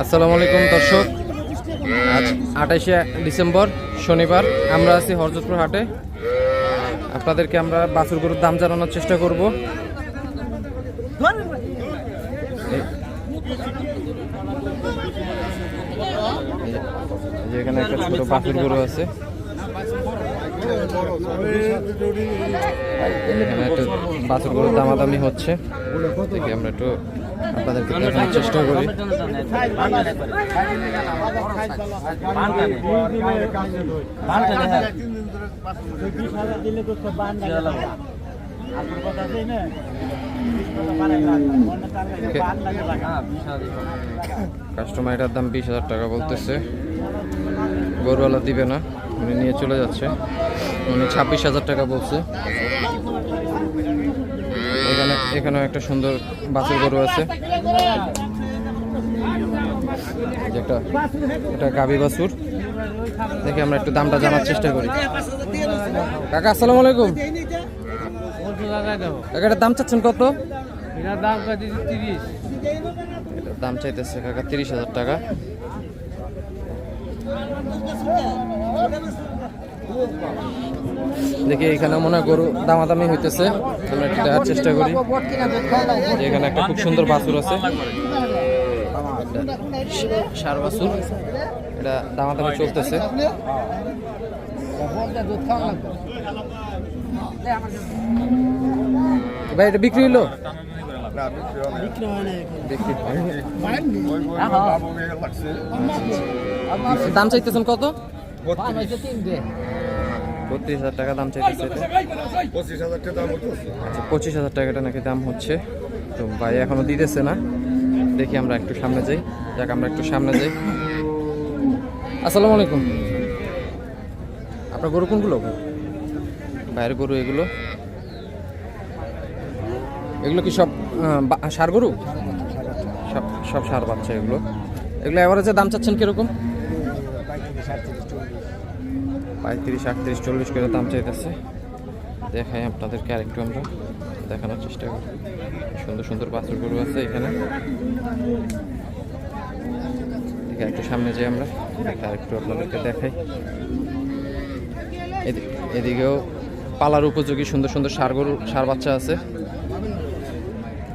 আসসালামু আলাইকুম, দর্শক। আজ আঠাশে ডিসেম্বর, শনিবার। আমরা আছি হরজতপুর হাটে। আপনাদেরকে আমরা বাছুর গরুর দাম জানানোর চেষ্টা করব। এখানে একটা ছোট বাছুর গরু আছে। একটা বাছুর দামাদামি হচ্ছে দেখি আমরা একটু আপনাদেরকে দেখানোর চেষ্টা করি কাস্টমার এটার দাম বিশ হাজার টাকা বলতেছে। গরুওয়ালা দিবে না। উনি নিয়ে চলে যাচ্ছে। উনি ছাব্বিশ হাজার টাকা বলছে। এখানে, এখানেও একটা সুন্দর বাছুর গরু আছে। একটা, এটা গাবি বাছুর। দেখি আমরা একটু দামটা জানার চেষ্টা করি। কাকা, আসসালামু আলাইকুম। কাকা, এটার দাম চাচ্ছেন কত? দাম চাইতেছে কাকা তিরিশ হাজার টাকা। দেখি এখানে মনে হয় গরু দামাদামি হইতেছে। আমরা একটু দেখার চেষ্টা করি। এখানে একটা খুব সুন্দর বাছুর আছে। সার বাছুর। এটা দামাদামি চলতেছে। ভাই এটা বিক্রি হলো বিক্রি হয়নি। দাম চাইতেছেন কত? বত্রিশ হাজার টাকা দাম চাইতেছে আচ্ছা পঁচিশ হাজার টাকাটা নাকি দাম হচ্ছে। তো ভাই এখনও দিতেছে না। দেখি আমরা একটু সামনে যাই। যাক আমরা একটু সামনে যাই। আসসালামু আলাইকুম। আপনার গরু কোনগুলো? বাইরের গরু এগুলো। এগুলো কি সব সার গরু? সব সব সার বাচ্চা এগুলো। এগুলো এভারেজে দাম চাচ্ছেন কীরকম? পঁয়ত্রিশ, আটত্রিশ, চল্লিশ করে দাম চাইতেছে। দেখাই আপনাদেরকে আরেকটু আমরা, দেখানোর চেষ্টা করি। সুন্দর সুন্দর বাছুর গরু আছে এখানে। একটু সামনে যাই আমরা আরেকটু আপনাদেরকে দেখাই। এদি- এদিকেও পালার উপযোগী সুন্দর সুন্দর সার গরু, সার বাচ্চা আছে।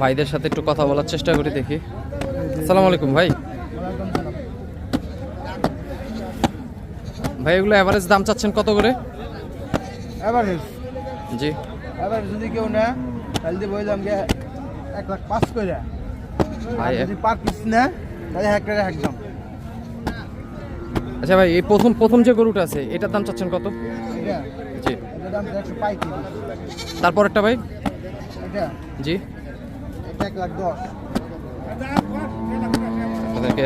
ভাইদের সাথে একটু কথা বলার চেষ্টা করি দেখি। আসসালামু আলাইকুম ভাই। ভাই এগুলো অ্যাভারেজ দাম চাচ্ছেন কত করে? এভারেজ জি। এভারেজ যদি কেউ না তাহলে দিয়ে বললাম যে এক লাখ পাঁচ করে। ভাই যদি পার পিস না তাহলে হেক্টরে একদম আচ্ছা ভাই এই প্রথম প্রথম যে গরুটা আছে এটার দাম চাচ্ছেন কত? জি। দাম একশো পঁয়ত্রিশ তারপরেরটা ভাই? এটা? জি। এটা লাখ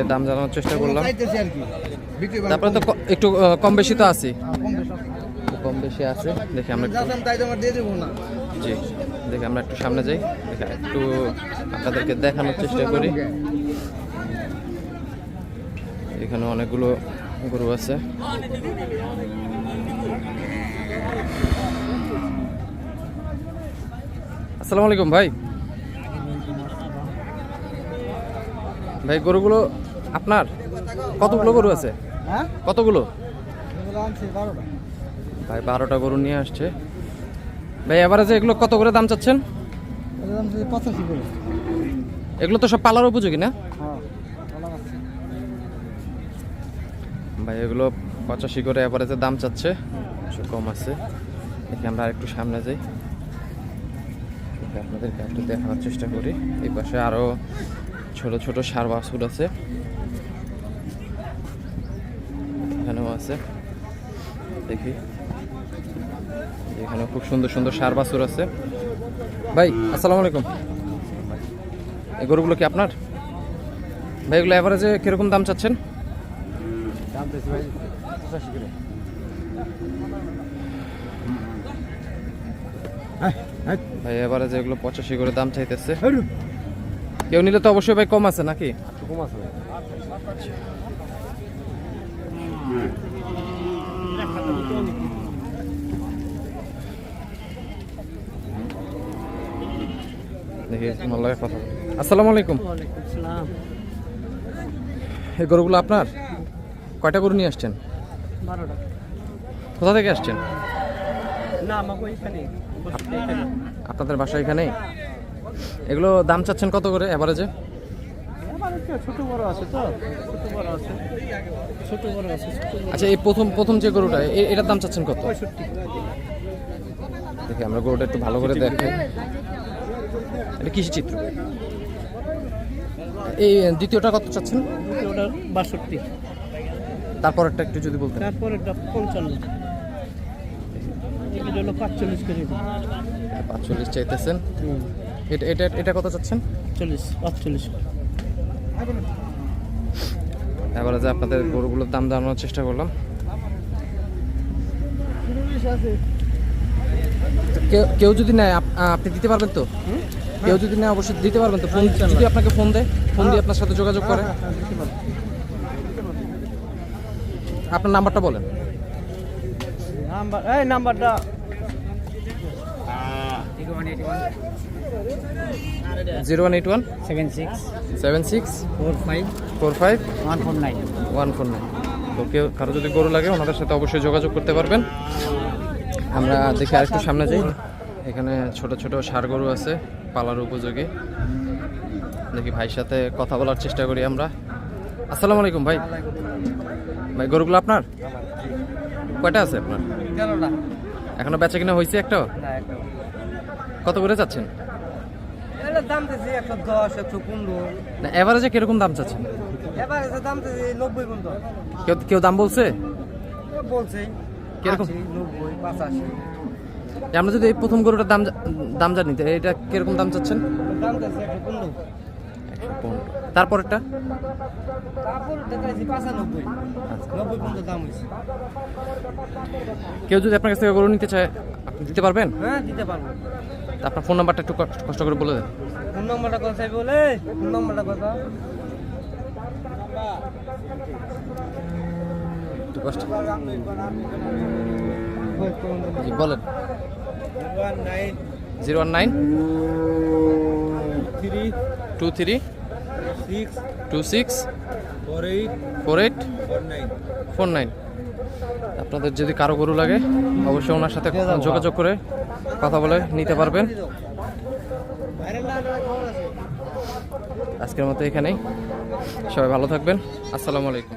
দাম জানানোর চেষ্টা করলাম। তারপরে তো একটু কম বেশি তো আছে। কম- কম বেশ আছে। দেখি আমরা জি। দেখি আমরা একটু সামনে যাই। দেখি একটু আপনাদেরকে দেখানোর চেষ্টা করি। এখানে অনেকগুলো গরু আছে। আসসালামু আলাইকুম ভাই। ভাই গরুগুলো আপনার? কতগুলো গরু আছে? হ্যাঁ? কতগুলো? ভাই বারোটা গরু নিয়ে আসছে। ভাই এবারে যে এগুলো কত করে দাম চাচ্ছেন? এগুলো তো সব পালার উপযোগী না? হ্যাঁ ভাই এগুলো পঁচাশি করে এভারেজে দাম চাচ্ছে। কিছু কম আছে। দেখি আমরা একটু সামনে যাই। দেখি আপনাদেরকে একটু দেখানোর চেষ্টা করি। এই পাশে আরও ছোট ছোট সার বাছুর আছে। এখানেও আছে। দেখি। এখানে খুব সুন্দর সুন্দর সার বাছুর আছে। ভাই, আসসালামু আলাইকুম। এই গরুগুলো কি আপনার? ভাই, এগুলো অ্যাভারেজে কীরকম দাম চাচ্ছেন? ভাই এভারেজে এগুলো পঁচাশি করে দাম চাইতেছে। কেউ নিলে তো অবশ্যই ভাই কম আছে নাকি? কম আছে দেখি তোমার লাগে কথা আসসালামু আলাইকুম। এই গরুগুলো আপনার? কয়টা গরু নিয়ে আসছেন? কোথা থেকে আসছেন? না আমাকে আপনাদের বাসা এখানে? এগুলো দাম চাচ্ছেন কত করে বড় আচ্ছা এই প্রথম প্রথম যে গরুটা এ- এটার দাম চাচ্ছেন কত? দেখি আমরা গরুটা একটু ভালো করে দেখে। এটা কিসি চিত্র? এই দ্বিতীয়টা কত চাচ্ছেন? বাষট্টি। তারপর একটা একটু যদি বলতেন। তারপর একটা পঞ্চান্ন। এগুলো হলো পাঁচচল্লিশ কেজি। পাঁচচল্লিশ চাইতেছেন? এটা এটা এটা কত চাচ্ছেন? চল্লিশ পাঁচচল্লিশ। এবারে যে আপনাদের গরুগুলোর দাম জানানোর চেষ্টা করলাম। কেউ যদি নেয় আপ- আপনি দিতে পারবেন তো? কেউ যদি নেয় অবশ্যই দিতে পারবেন তো? ফোন যদি আপনাকে ফোন দেয় ফোন দিয়ে আপনার সাথে যোগাযোগ করে। আপনার নাম্বারটা বলেন। নাম্বার এই নাম্বারটা zero one eight one seven six seven six four five four five one four nine one four nine তো কেউ কারও যদি গরু লাগে ওনাদের সাথে অবশ্যই যোগাযোগ করতে পারবেন। আমরা দেখি আরেকটু সামনে যাই। এখানে ছোট ছোট ষাড় গরু আছে পালার উপযোগী। দেখি ভাইয়ের সাথে কথা বলার চেষ্টা করি আমরা। আসসালামু আলাইকুম ভাই। ভাই গরুগুলো আপনার? কয়টা আছে আপনার? তেরোটা। এখনও বেচা কিনা হয়েছে একটা? কত করে চাচ্ছেন দাম দিয়েছি একশো দশ একশো পনেরো। না এভারেজে কীরকম দাম চাচ্ছেন? এবার দাম দিয়েছি নব্বই পর্যন্ত। কেউ কেউ দাম বলছে? বলছি। কীরকম? নব্বই পাঁচাশি। আমরা যদি এই প্রথম গরুটার দাম দাম জানি এটা কীরকম দাম চাচ্ছেন? দাম দিয়েছি একশো পনেরো। একশো পনেরো। তারপরেরটা? তারপর দেখাইছি পাঁচানব্বই। নব্বই পর্যন্ত দাম হয়েছে। কেউ যদি আপনার কাছ থেকে গরু নিতে চায় আপনি দিতে পারবেন? হ্যাঁ দিতে পারব। আপনার ফোন নাম্বারটা একটু কষ্ট- করে বলে দেন। ফোন নম্বরটা কথা বলে? ফোন নম্বরটা কথা একটু কষ্ট। জি বলেন। Zero one nine three. Two three two six four eight four nine আপনাদের যদি কারও গরু লাগে অবশ্যই ওনার সাথে যোগাযোগ করে কথা বলে নিতে পারবেন। আজকের মতো এখানেই। সবাই ভালো থাকবেন। আসসালামু আলাইকুম।